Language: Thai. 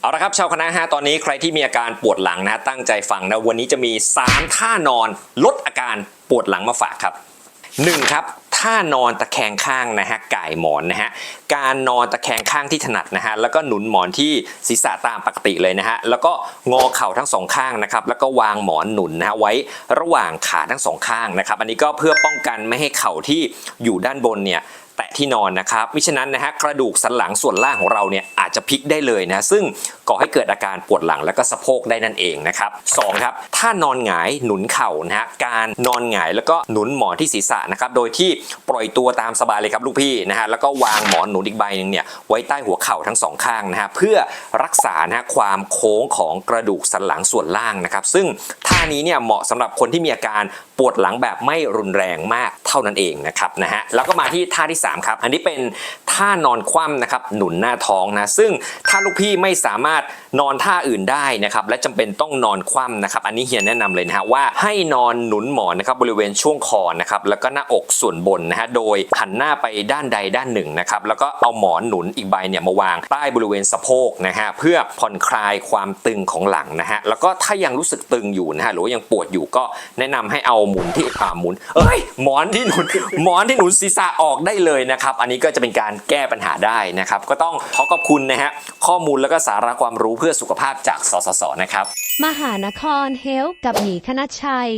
เอาละครับชาวคณะฮะตอนนี้ใครที่มีอาการปวดหลังนะตั้งใจฟังนะวันนี้จะมี 3 ท่านอนลดอาการปวดหลังมาฝากครับ 1 ครับท่านอนตะแคงข้างนะฮะก่ายหมอนนะฮะการนอนตะแคงข้างที่ถนัดนะฮะแล้วก็หนุนหมอนที่ศีรษะตามปกติเลยนะฮะแล้วก็งอเข่าทั้งสองข้างนะครับแล้วก็วางหมอนหนุนนะฮะไว้ระหว่างขาทั้งสองข้างนะครับอันนี้ก็เพื่อป้องกันไม่ให้เข่าที่อยู่ด้านบนเนี่ย แตะที่นอนนะครับมิฉะนั้นนะฮะกระดูกสันหลังส่วนล่างของเราเนี่ยอาจจะพลิกได้เลยนะซึ่งก่อให้เกิดอาการปวดหลังและก็สะโพกได้นั่นเองนะครับสองครับถ้านอนหงายหนุนเข่านะฮะการนอนหงายแล้วก็หนุนหมอนที่ศีรษะนะครับโดยที่ปล่อยตัวตามสบายเลยครับลูกพี่นะฮะแล้วก็วางหมอนหนุนอีกใบหนึ่งเนี่ยไว้ใต้หัวเข่าทั้งสองข้างนะฮะเพื่อรักษานะฮะความโค้งของกระดูกสันหลังส่วนล่างนะครับซึ่งท่านี้เนี่ยเหมาะสำหรับคนที่มีอาการปวดหลังแบบไม่รุนแรงมากเท่านั้นเองนะครับนะฮะแล้วก็มาที่ท่าที่สามครับ อันนี้เป็นท่านอนคว่ำนะครับหนุนหน้าท้องนะซึ่งถ้าลูกพี่ไม่สามารถนอนท่าอื่นได้นะครับและจำเป็นต้องนอนคว่ำนะครับอันนี้เฮียแนะนำเลยนะฮะว่าให้นอนหนุนหมอนนะครับบริเวณช่วงคอนะครับแล้วก็หน้าอกส่วนบนนะฮะโดยหันหน้าไปด้านใดด้านหนึ่งนะครับแล้วก็เอาหมอนหนุนอีกใบเนี่ยมาวางใต้บริเวณสะโพกนะฮะเพื่อผ่อนคลายความตึงของหลังนะฮะแล้วก็ถ้ายังรู้สึกตึงอยู่นะฮะหรือว่ายังปวดอยู่ก็แนะนำให้เอาหมุนที่อ่าหมุนเอ้ยหมอนที่หนุนหมอนที่หนุนศีรษะออกได้เลยนะครับ อันนี้ก็จะเป็นการแก้ปัญหาได้นะครับ ก็ต้องขอขอบคุณนะฮะข้อมูลแล้วก็สาระความรู้เพื่อสุขภาพจากสสสนะครับ มหานครเฮลท์กับหมีคณชชัย